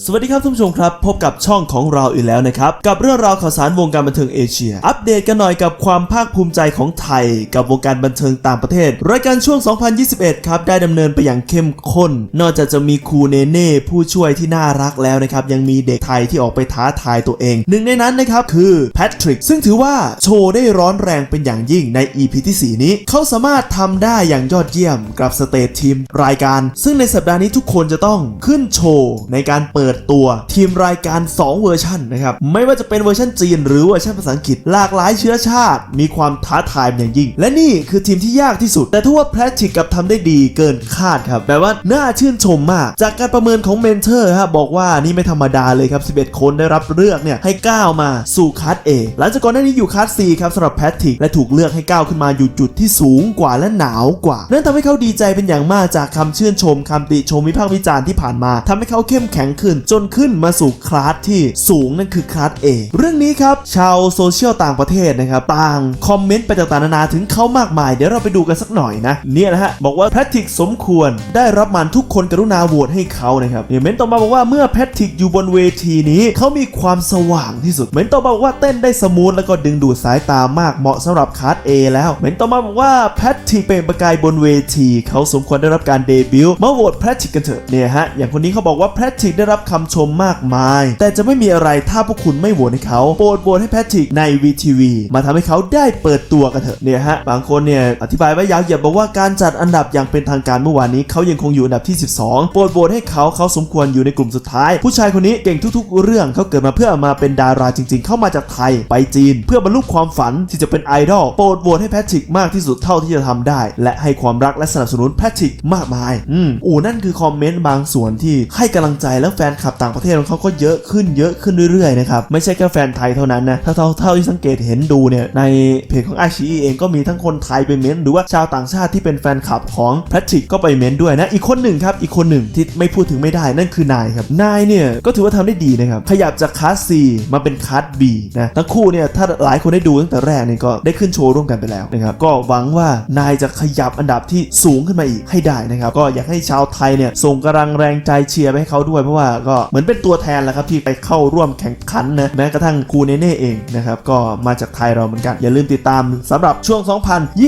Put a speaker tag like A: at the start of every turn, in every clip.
A: สวัสดีครับท่านผู้ชมครับ พบกับช่องของเราอีกแล้วนะครับ กับเรื่องราวข่าวสารวงการบันเทิงเอเชีย อัปเดตกันหน่อยกับความภาคภูมิใจของไทย กับวงการบันเทิงต่างประเทศ รายการช่วง 2021 ครับ ได้ดำเนินไปอย่างเข้มข้น นอกจากจะมีครูเนเน่ผู้ช่วยที่น่ารักแล้วนะครับ ยังมีเด็กไทยที่ออกไปท้าทายตัวเอง หนึ่งในนั้นนะครับคือแพทริกซึ่งถือว่าโชว์ได้ร้อนแรงเป็นอย่างยิ่งใน EP ที่4นี้ เขาสามารถทำได้อย่างยอดเยี่ยมกับสเตททีมรายการ ซึ่งในสัปดาห์นี้ทุกคนจะต้องขึ้นโชว์ในการเปิดิดตัวทีมรายการ 2 เวอร์ชันนะครับไม่ว่าจะเป็นเวอร์ชันจีน หรือเวอร์ชันภาษาอังกฤษหลากหลายเชื้อชาติ มีความท้าทายเป็นอย่างยิ่ง และนี่คือทีมที่ยากที่สุด แต่ทว่าแพทริกกลับทำได้ดีเกินคาดครับแบบว่าน่าชื่นชมมาก จากการประเมินของเมนเทอร์ฮะบอกว่านี่ไม่ธรรมดาเลยครับ 11 คนได้รับเลือกเนี่ยให้ก้าวมาสู่คัส A หลังจากก่อนหน้านี้อยู่คัส C ครับสำหรับแพทริกและถูกเลือกให้ก้าวขึ้นมาอยู่จุดที่สูงกว่าและหนาวกว่านั่นทำให้เขาดีใจเป็นอย่างมากจากคำชื่นชมคำติชมวิพากษ์วิจารณ์ที่ผ่านมาทำให้เขาเข้มแข็งขึ้นจนขึ้นมาสู่คลาสที่สูงนั่นคือคลาส A เรื่องนี้ครับ ชาวโซเชียลต่างประเทศนะครับต่างคอมเมนต์ไปต่างๆนานาถึงเขามากมาย เดี๋ยวเราไปดูกันสักหน่อยนะเนี่ยนะฮะบอกว่าแพทริกสมควรได้รับมันทุกคนกรุณาโหวตให้เขานะครับเนี่ยเมนต์ต่อมาบอกว่าเมื่อแพทริกอยู่บนเวทีนี้เขามีความสว่างที่สุดเมนต์ต่อมาบอกว่าเต้นได้สมูทแล้วก็ดึงดูดสายตามากเหมาะสำหรับคลาส A แล้วเมนต์ต่อมาบอกว่าแพทริกเป็นประกายบนเวที เขาสมควรได้รับการเดบิวต์มาโหวตแพทริกกันเถอะเนี่ยฮะอย่างคนนี้เขาบอกว่าแพทริกได้รับคำชมมากมาย แต่จะไม่มีอะไรถ้าพวกคุณไม่โหวตให้เขาโปรดโหวตให้แพทริกใน VTV มาทำให้เขาได้เปิดตัวกันเถอะเนี่ยฮะบางคนเนี่ยอธิบายไว้ยาวเหยียดบอกว่าการจัดอันดับอย่างเป็นทางการเมื่อวานนี้เขายังคงอยู่อันดับที่ 12 โปรดโหวตให้เขาเขาสมควรอยู่ในกลุ่มสุดท้าย ผู้ชายคนนี้เก่งทุกๆ เรื่องเขาเกิดมาเพื่อมาเป็นดาราจริง ๆ เข้ามาจากไทยไปจีน เพื่อบรรลุความฝันที่จะเป็นไอดอลโปรดโหวตให้แพทริกมากที่สุดเท่าที่จะทำได้ และให้ความรักและสนับสนุนแพทริกมากมาย อืมอูนั่นคือคอมเมนต์บางส่วนที่ให้กำลังใจแล้วแฟนคลับต่างประเทศของเขาก็เยอะขึ้นเยอะขึ้นเรื่อยๆนะครับไม่ใช่แค่แฟนไทยเท่านั้นนะถ้าเท่าเท่าที่สังเกตเห็นดูเนี่ยในเพจของอาชีเองก็มีทั้งคนไทยไปเม้นต์หรือว่าชาวต่างชาติที่เป็นแฟนคลับของแพทริกก็ไปเม้นต์ด้วยนะอีกคนหนึ่งครับอีกคนหนึ่งที่ไม่พูดถึงไม่ได้นั่นคือนายครับนายเนี่ยก็ถือว่าทำได้ดีนะครับขยับจากคลาส C มาเป็นคลาส B นะทั้งคู่เนี่ยถ้าหลายคนได้ดูตั้งแต่แรกเนี่ยก็ได้ขึ้นโชว์ร่วมกันไปแล้วนะครับก็หวังว่านายจะขยับอันดับที่สูงขึ้นมาอีกให้ได้นะครับก็อยากให้ชาวไทยเนี่ยส่งกำลังแรงใจเชียร์ไปให้เขาด้วยเพราะว่าก็เหมือนเป็นตัวแทนแหละครับที่ไปเข้าร่วมแข่งขันนะแม้กระทั่งครูเนเน่เองนะครับก็มาจากไทยเราเหมือนกัน อย่าลืมติดตามสำหรับช่วง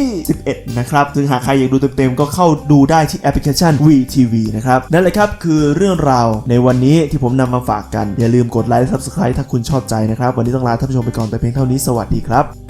A: 2021 นะครับซึ่งหากใครอยากดูเต็มๆก็เข้าดูได้ที่แอปพลิเคชัน VTV นะครับนั่นแหละครับคือเรื่องราวในวันนี้ที่ผมนำมาฝากกัน อย่าลืมกดไลค์และ Subscribe ถ้าคุณชอบใจนะครับ วันนี้ต้องลาท่านผู้ชมไปก่อนแต่เพียงเท่านี้สวัสดีครับ